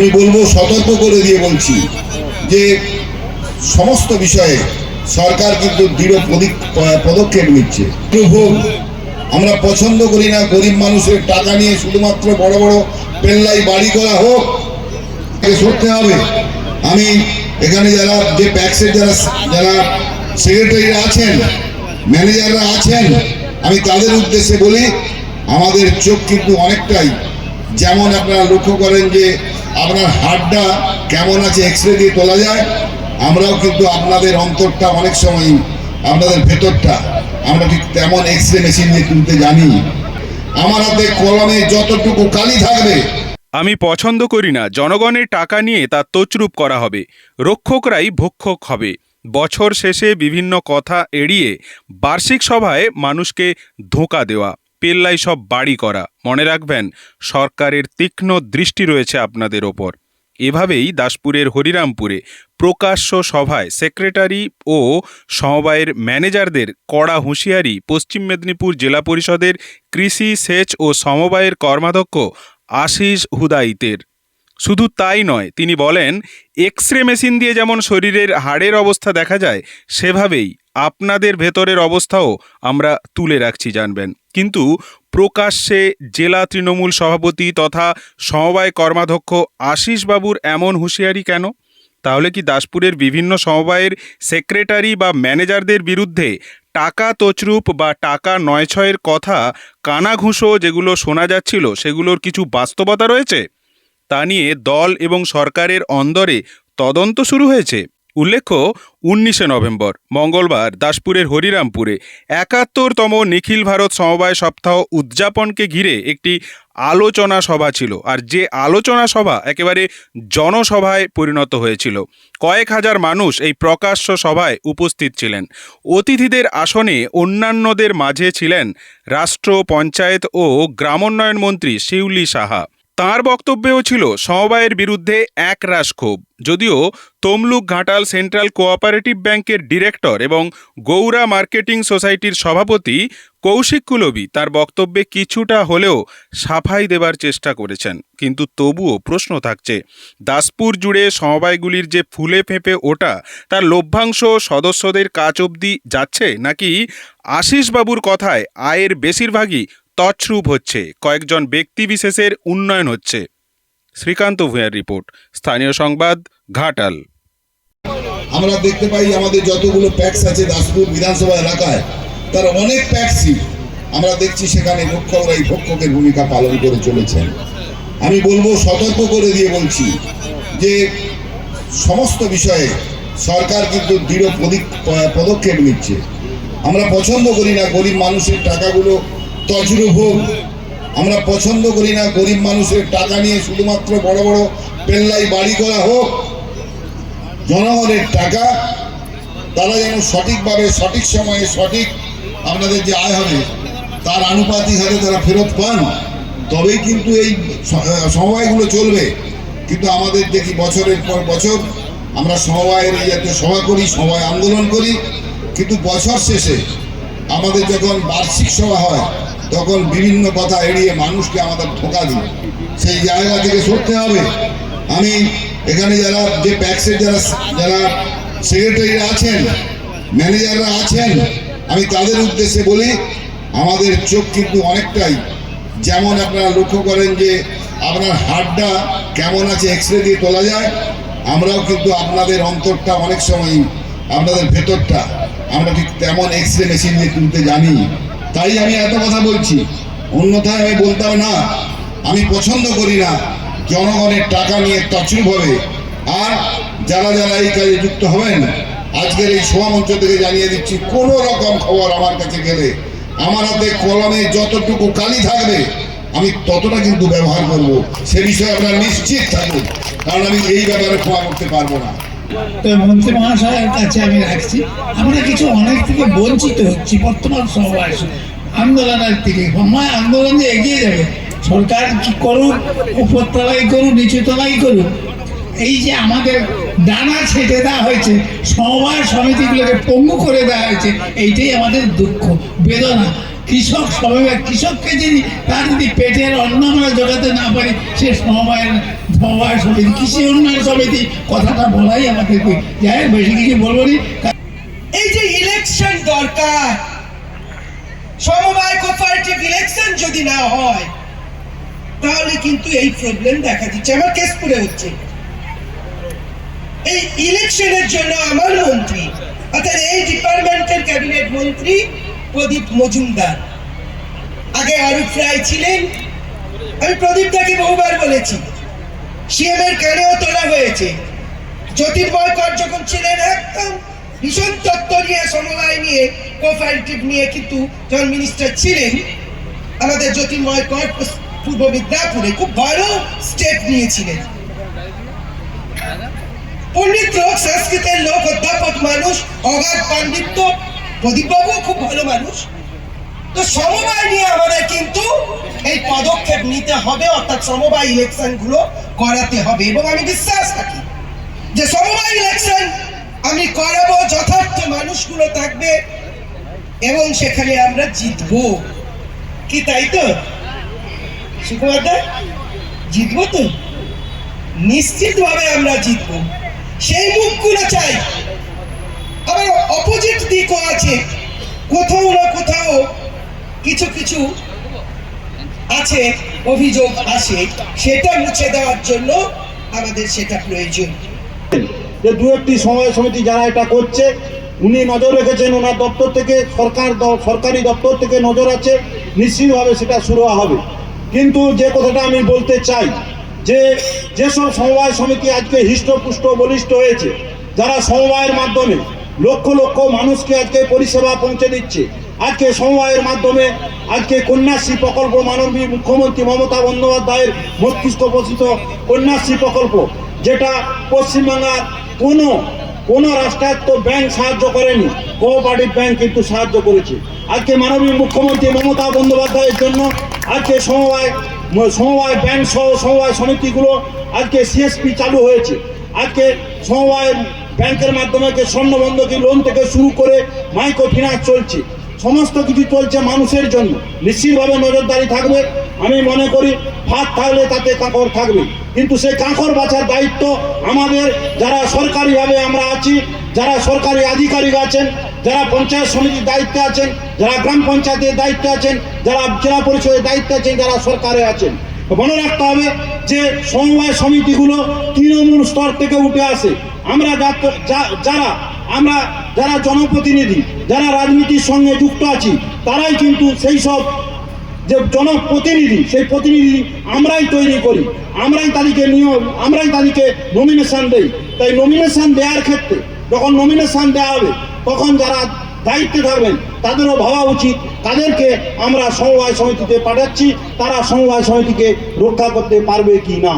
আমি বলব, সতর্ক করে দিয়ে বলছি যে সমস্ত বিষয়ে সরকার কিন্তু দৃঢ় পদি- পদক্ষেপ নিচ্ছে। আমরা পছন্দ করি না গরিব মানুষের টাকা নিয়ে শুধুমাত্র বড় বড় পেল্লাই বাড়ি করা হোক সরতে হবে। আমি এখানে যারা যে প্যাক্সের যারা যারা সেক্রেটারিরা আছেন ম্যানেজাররা আছেন, আমি তাদের উদ্দেশ্যে বলি, আমাদের চোখ কিন্তু অনেকটাই যেমন আপনারা লক্ষ্য করেন যে আপনার হাড়টা কেমন আছে এক্স রে দিয়ে তোলা যায়, আমরাও কিন্তু আপনাদের অন্তরটা অনেক সময় আপনাদের ভেতরটা, আমরা ঠিক তেমন এক্স রে মেশিন দিয়ে তুলতে জানি। আমার হাতে কলমে যতটুকু কালি থাকবে। আমি পছন্দ করি না, জনগণের টাকা নিয়ে তা তছরূপ করা হবে, রক্ষকরাই ভক্ষক হবে। বছর শেষে বিভিন্ন কথা এড়িয়ে বার্ষিক সভায় মানুষকে ধোঁকা দেওয়া। পেল্লাই সব বাড়ি করা। মনে রাখবেন, সরকারের তীক্ষ্ণ দৃষ্টি রয়েছে আপনাদের ওপর। এভাবেই দাসপুরের হরিরামপুরে প্রকাশ্য সভায় সেক্রেটারি ও সমবায়ের ম্যানেজারদের কড়া হুঁশিয়ারি পশ্চিম মেদিনীপুর জেলা পরিষদের কৃষি, সেচ ও সমবায়ের কর্মাধ্যক্ষ আশিস হুদাইতের। শুধু তাই নয়, তিনি বলেন এক্স রে মেশিন দিয়ে যেমন শরীরের হাড়ের অবস্থা দেখা যায়, সেভাবেই আপনাদের ভেতরের অবস্থাও আমরা তুলে রাখছি, জানবেন। কিন্তু প্রকাশ্যে জেলা তৃণমূল সভাপতি তথা সমবায় কর্মাধ্যক্ষ আশিসবাবুর এমন হুঁশিয়ারি কেন? তাহলে কি দাসপুরের বিভিন্ন সমবায়ের সেক্রেটারি বা ম্যানেজারদের বিরুদ্ধে টাকা তছরূপ বা টাকা নয় ছয়ের কথা, কানাঘুষো যেগুলো শোনা যাচ্ছিল, সেগুলোর কিছু বাস্তবতা রয়েছে? তা নিয়ে দল এবং সরকারের অন্দরে তদন্ত শুরু হয়েছে। উল্লেখ্য, উনিশে নভেম্বর, মঙ্গলবার, দাসপুরের হরিরামপুরে একাত্তরতম নিখিল ভারত সমবায় সপ্তাহ উদযাপনকে ঘিরে একটি আলোচনা সভা ছিল। আর যে আলোচনা সভা একেবারে জনসভায় পরিণত হয়েছিল। কয়েক হাজার মানুষ এই প্রকাশ্য সভায় উপস্থিত ছিলেন। অতিথিদের আসনে অন্যান্যদের মাঝে ছিলেন রাষ্ট্র পঞ্চায়েত ও গ্রামোন্নয়ন মন্ত্রী শিউলি সাহা। তার বক্তব্যেও ছিল, সমবায়ের বিরুদ্ধে একরাশ ক্ষোভ যদিও তমলুক ঘাটাল সেন্ট্রাল কোঅপারেটিভ ব্যাংকের ডিরেক্টর এবং গৌরা মার্কেটিং সোসাইটির সভাপতি কৌশিক কুলবি তার বক্তব্যে কিছুটা হলেও সাফাই দেবার চেষ্টা করেছেন। কিন্তু তবুও প্রশ্ন থাকছে, দাসপুর জুড়ে সমবায়গুলির যে ফুলে ফেঁপে ওটা, তার লভ্যাংশ সদস্যদের কাছ অবধি যাচ্ছে নাকি আশিসবাবুর কথায় আয়ের বেশিরভাগই তছরূপ হচ্ছে, কয়েকজন ব্যক্তিবিশেষের উন্নয়ন হচ্ছে। শ্রীকান্ত ভূঁয়ার রিপোর্ট, স্থানীয় সংবাদ, ঘাটাল। আমরা দেখতে পাই আমাদের যতগুলো প্যাক্স আছে দাসপুর বিধানসভা এলাকায়, তার অনেক প্যাক্সই আমরা দেখছি সেখানে রক্ষকরা এই ভক্ষকের ভূমিকা পালন করে চলেছেন। আমি বলব, সতর্ক করে দিয়ে বলছি যে সমস্ত বিষয়ে সরকার কিন্তু দৃঢ় পদি- পদক্ষেপ নিচ্ছে। আমরা পছন্দ করি না গরিব মানুষের টাকাগুলো হোক, আমরা পছন্দ করি না, গরিব মানুষের টাকা নিয়ে শুধুমাত্র বড় বড় পেল্লাই বাড়ি করা হোক, জনগণের টাকা, তারা যেন সঠিকভাবে, সঠিক সময়ে সঠিক আপনাদের যে আয় হবে, তার আনুপাতিক হারে তারা ফেরত পান, তবেই কিন্তু এই সমবায়গুলো চলবে। কিন্তু আমাদের দেখি বছরের পর বছর, আমরা সমবায়ের এই জাতীয় সভা করি, সমবায় আন্দোলন করি, কিন্তু বছর শেষে আমাদের যখন বার্ষিক সভা হয় তখন বিভিন্ন কথা এড়িয়ে মানুষকে আমাদের ধোকা দিই সেই জায়গা থেকে সরতে হবে। আমি এখানে যারা যে প্যাক্সের যারা যারা সেক্রেটারিরা আছেন ম্যানেজাররা আছেন, আমি তাদের উদ্দেশ্যে বলি, আমাদের চোখ কিন্তু অনেকটাই যেমন আপনারা লক্ষ্য করেন যে আপনার হাড়টা কেমন আছে এক্স রে দিয়ে তোলা যায়, আমরাও কিন্তু আপনাদের অন্তরটা অনেক সময় আপনাদের ভেতরটা আমরা ঠিক তেমন এক্স রে মেশিন দিয়ে তুলতে জানি। তাই আমি এত কথা বলছি। অন্যথায় আমি বলতাম না, আমি পছন্দ করি না জনগণের টাকা নিয়ে তছরূপ হবে। আর যারা যারা এই কাজে যুক্ত হবেন, আজকের এই সভামঞ্চ থেকে জানিয়ে দিচ্ছি, কোনো রকম খবর আমার কাছে গেলে, আমার হাতে কলমে যতটুকু কালি থাকবে, আমি ততটা কিন্তু ব্যবহার করব। সে বিষয়ে আপনারা নিশ্চিত থাকুন, কারণ আমি এই ব্যাপারে ক্ষমা করতে পারব না। মন্ত্রী মহাশয়ের কাছে আমি রাখছি। আমরা কিছু অনেক থেকে বঞ্চিত হচ্ছি বর্তমান সময় আন্দোলনের থেকে সময় আন্দোলন এগিয়ে যাবে। সরকার কি করুক উপরতলাই করুক, নিচুতলাই করুক, এই যে আমাদের ডানা ছেটে দেওয়া হয়েছে সমবায় সমিতিগুলোকে পঙ্গু করে দেওয়া হয়েছে, এইটাই আমাদের দুঃখ, বেদনা। কৃষক সমবায়, কৃষককে যদি তার যদি পেটের অন্ন আমরা জোগাতে না পারি, সে সমবায়ের সমবায় সমিতি, কৃষি উন্নয়ন সমিতি, কথাটা বলাই আমাদেরকে যাই বেশি কিছু বলব এই যে ইলেকশন দরকার সমবায় কোপারেটিভ ইলেকশন যদি না হয়, তাহলে কিন্তু এই প্রবলেম দেখা দিচ্ছে। আমার কেশপুরে হচ্ছে। এই ইলেকশনের জন্য আমার মন্ত্রী, অর্থাৎ এই ডিপার্টমেন্টের ক্যাবিনেট মন্ত্রী প্রদীপ মজুমদার। আগে অরূপ রায় ছিলেন। আমি প্রদীপদাকে বহুবার বলেছি সিএম এর কানেও তোলা হয়েছে? জ্যোতির্ময় কর যখন ছিলেন একদম ভীষণ তত্ত্ব নিয়ে, সমবায় নিয়ে কোপারেটিভ নিয়ে কিন্তু যখন মিনিস্টার ছিলেন, আমাদের জ্যোতির্ময় কর পূর্ব মিদনাপুরে খুব ভালো স্টেপ নিয়েছিলেন। পণ্ডিত লোক সংস্কৃতের লোক, অধ্যাপক মানুষ, অগাধ পাণ্ডিত্য প্রদীপবাবু খুব ভালো মানুষ। তো সমবায় নিয়ে আমাদের কিন্তু এই পদক্ষেপ নিতে হবে, অর্থাৎ সমবায় ইলেকশনগুলো করাতে হবে। এবং আমি বিশ্বাস রাখি যে সমবায় ইলেকশন আমি করাবো যথার্থ মানুষগুলো থাকবে এবং সেখানে আমরা জিতবো। কি তাই তো? সুকুমার দা জিতবো তো? নিশ্চিতভাবে আমরা জিতবো। সেই মুখগুলো চাই। আবার অপোজিট দিকও আছে। কোথাও না কোথাও কিছু কিছু আছে, অভিযোগ আসে। সেটা মুছে দেওয়ার জন্য আমাদের সেটা প্রয়োজন। যে দু একটি সময় সমিতি যারা এটা করছে, উনি নজর রেখেছেন ওনার দপ্তর থেকে, সরকার সরকারি দপ্তর থেকে নজর আছে, নিশ্চিতভাবে সেটা শুরু হবে। কিন্তু যে কথাটা আমি বলতে চাই, যে যেসব সমবায় সমিতি আজকে হৃষ্টপুষ্ট বলিষ্ঠ হয়েছে, যারা সমবায়ের মাধ্যমে লক্ষ লক্ষ মানুষকে আজকে পরিষেবা পৌঁছে দিচ্ছে, আজকে সমবায়ের মাধ্যমে আজকে কন্যাশ্রী প্রকল্প, মাননীয় মুখ্যমন্ত্রী মমতা বন্দ্যোপাধ্যায়ের মস্তিষ্ক পোষিত কন্যাশ্রী প্রকল্প, যেটা পশ্চিমবাংলার কোনো কোনো রাষ্ট্রায়ত্ত ব্যাংক সাহায্য করেনি। কোঅপারেটিভ ব্যাংক কিন্তু সাহায্য করেছে। আজকে মাননীয় মুখ্যমন্ত্রী মমতা বন্দ্যোপাধ্যায়ের জন্য আজকে সমবায় সমবায় ব্যাংক সহ সমবায় সমিতিগুলো আজকে সিএসপি চালু হয়েছে। আজকে সমবায় ব্যাংকের মাধ্যমে স্বর্ণবন্ধকী লোন থেকে শুরু করে মাইক্রো ফিনান্স চলছে। সমস্ত কিছু চলছে মানুষের জন্য। নিশ্চিতভাবে নজরদারি থাকবে। আমি মনে করি ভাত থাকলে তাতে কাঁকড় থাকবে। কিন্তু সেই কাঁকড় বাঁচার দায়িত্ব আমাদের, যারা সরকারিভাবে আমরা আছি, যারা সরকারি আধিকারিক আছেন, যারা পঞ্চায়েত সমিতির দায়িত্বে আছেন, যারা গ্রাম পঞ্চায়েতের দায়িত্বে আছেন, যারা জেলা পরিষদের দায়িত্বে আছেন, যারা সরকারে আছেন। মনে রাখতে হবে যে সমবায় সমিতিগুলো তৃণমূল স্তর থেকে উঠে আসে। আমরা যারা আমরা যারা জনপ্রতিনিধি, যারা রাজনীতির সঙ্গে যুক্ত আছি, তারাই কিন্তু সেই সব যে জনপ্রতিনিধি, সেই প্রতিনিধি আমরাই তৈরি করি, আমরাই তাদেরকে নিয়োগ, আমরাই তাদেরকে নমিনেশন দেই। তাই নমিনেশন দেওয়ার ক্ষেত্রে যখন নমিনেশন দেওয়া হবে, তখন যারা দায়িত্বে থাকবেন, তাদেরও ভাবা উচিত, তাদেরকে আমরা সমবায় সমিতিতে পাঠাচ্ছি, তারা সমবায় সমিতিকে রক্ষা করতে পারবে কি না।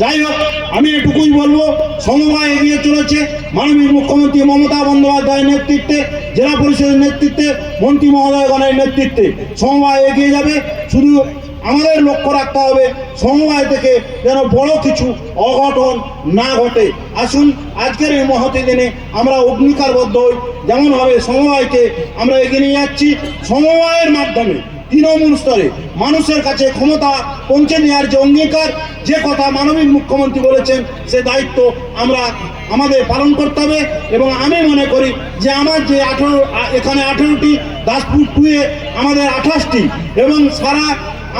যাই হোক, আমি এটুকুই বলব, সমবায় এগিয়ে চলেছে মাননীয় মুখ্যমন্ত্রী মমতা বন্দ্যোপাধ্যায়ের নেতৃত্বে, জেলা পরিষদের নেতৃত্বে, মন্ত্রী মহোদয়গণের নেতৃত্বে। সমবায় এগিয়ে যাবে, শুধু আমাদের লক্ষ্য রাখতে হবে, সমবায় থেকে যেন বড় কিছু অঘটন না ঘটে। আসুন, আজকের এই মহতি দিনে আমরা অগ্নিকারবদ্ধ হই, যেমনভাবে সমবায়কে আমরা এগিয়ে নিয়ে যাচ্ছি, সমবায়ের মাধ্যমে। তৃণমূল স্তরে মানুষের কাছে ক্ষমতা পৌঁছে নেওয়ার যে অঙ্গীকার, যে কথা মানবিক মুখ্যমন্ত্রী বলেছেন, সে দায়িত্ব আমরা, আমাদের পালন করতে হবে। এবং আমি মনে করি যে আমার যে আঠারো, এখানে আঠেরোটি দাসপুর টুয়ে আমাদের আঠাশটি এবং সারা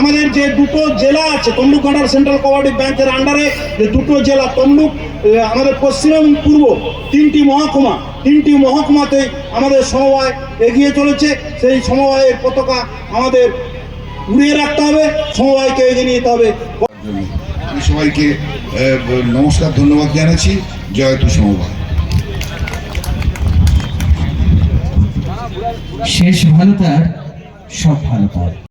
আমাদের যে দুটো জেলা আছে, তমলুক ঘাটার সেন্ট্রাল কোঅপারেটিভ ব্যাংকের আন্ডারে যে দুটো জেলা, তমলুক আমাদের পশ্চিম এবং পূর্ব তিনটি মহকুমা তিনটি মহকুমাতে আমাদের সমবায় এগিয়ে চলেছে। সেই সমবায়ের পতাকা আমাদের উড়িয়ে রাখতে হবে সমবায়কে এগিয়ে নিয়ে যেতে হবে। আমি সবাইকে আহ, নমস্কার ধন্যবাদ জানাচ্ছি। জয়তু সমবায়। শেষ ভালো তার সব ভালো তার